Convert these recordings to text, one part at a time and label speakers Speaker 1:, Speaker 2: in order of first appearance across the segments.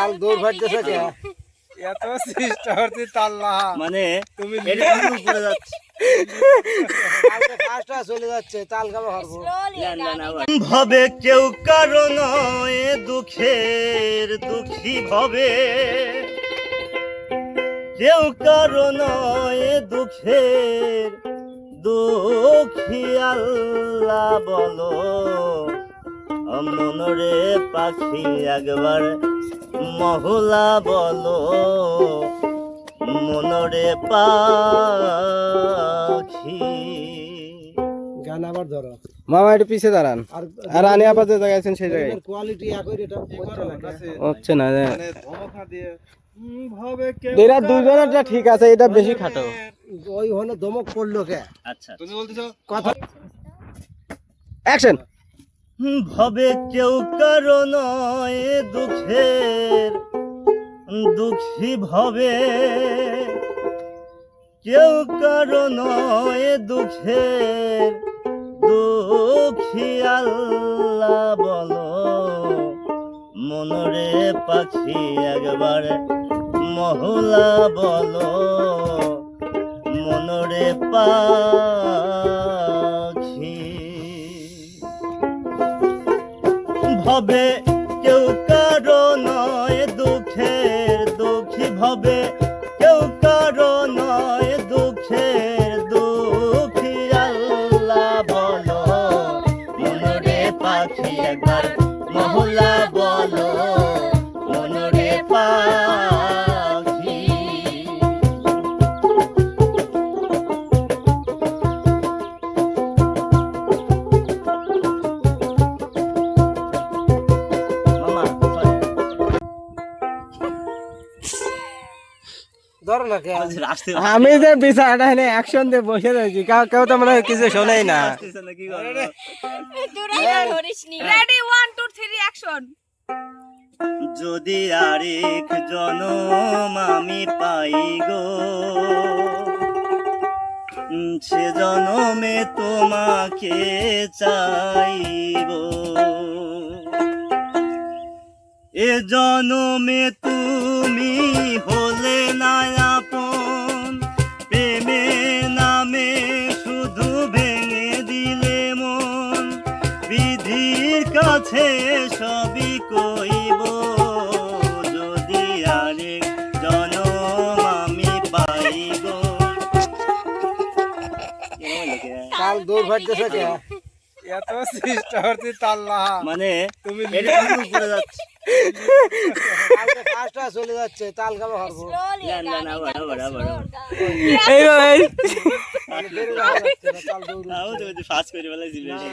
Speaker 1: তাল দূর ফাটতেছে কে?
Speaker 2: এত চেষ্টা করছি তাল্লা।
Speaker 3: মানে
Speaker 2: তুমি
Speaker 3: উপরে যাচ্ছে?
Speaker 1: তাল
Speaker 3: ভবে কেউ কারণ এ দুঃখের দুঃখী ভবে। কেউ কারণ এ দুঃখের দুঃখী আল্লাহ বলো। মনরে পাখি একবার মহলা বলো মনরে পাখি।
Speaker 1: গান আবার ধরো।
Speaker 4: মামা একটু পিছিয়ে দাঁড়ান।
Speaker 1: আর
Speaker 4: আনি আপাতত যে জায়গায় আছেন সেই জায়গায়।
Speaker 1: কোয়ালিটি একই এটা হচ্ছে না।
Speaker 2: মানে
Speaker 4: এরা দুজনেরটা ঠিক আছে এটা বেশি খাটো।
Speaker 1: ওই হনে দমক পড়ল কে?
Speaker 3: আচ্ছা।
Speaker 2: তুমি বলতেছো
Speaker 1: কথা
Speaker 4: অ্যাকশন
Speaker 3: ভবে কেউ কারণ দুঃখের, দুঃখী ভবে কেউ কারণ দুঃখের, দুঃখী আল্লাহ বলো। মনরে পাখি একবার মহলা বলো। মনরে পাখি ভবে, কেউ কারও নয় দুঃখের দুঃখী ভবে, কেউ কারও নয় দুঃখের দুঃখী, আল্লাহ বলো পাখি একবার
Speaker 4: আমি যে বিচারটা এনে অ্যাকশন দিয়ে বসে রয়েছি কেউ কেউ তো মনে হয় কিছু শোনেই না।
Speaker 5: থ্রি অ্যাকশন
Speaker 3: যদি আরেক জনম আমি পাই গো সে জনমে তোমাকে চাইব। এ জনমে তুমি হলে না আপন। প্রেমে নামে শুধু ভেঙে দিলে মন। বিধির কাছে সবই কইব, যদি আরেক জনম আমি পাই গো
Speaker 1: দূর ফাটতেছে কে?
Speaker 2: এত চেষ্টা করছি তাল্লা
Speaker 3: মানে
Speaker 2: তুমি
Speaker 3: উপরে যাচ্ছে?
Speaker 1: চলে যাচ্ছে তাল খাব হারবো
Speaker 3: না, না।
Speaker 4: এইভাবে
Speaker 1: মানে
Speaker 3: ফার্স্ট করে ফেলাইছি বেশি।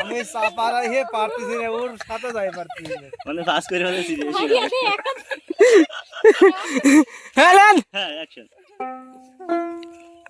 Speaker 2: আমি চাপারা হে পারতেছি না ওর সাথে যাই পারতেছি
Speaker 3: মানে ফার্স্ট করে হ্যাঁ.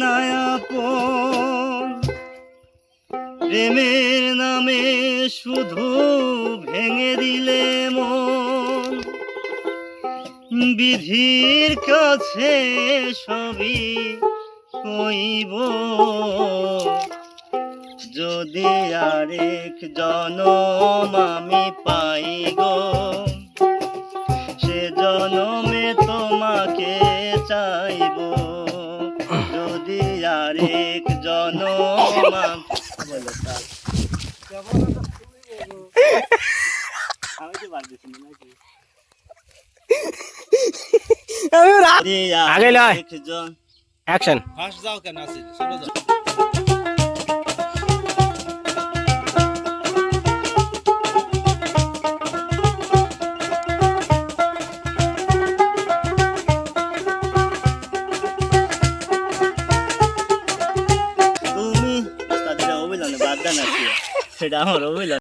Speaker 3: না প্রেমের নামে শুধু ভেঙে দিলে মন। বিধির কাছে সবই কইব। যদি আরেক জনম আমি পাই গো, সে জনমে আরেক জনম
Speaker 4: আগে লয়। অ্যাকশন
Speaker 2: ফার্স্ট যাও কেন
Speaker 3: আছে সেটা আমার অভিলান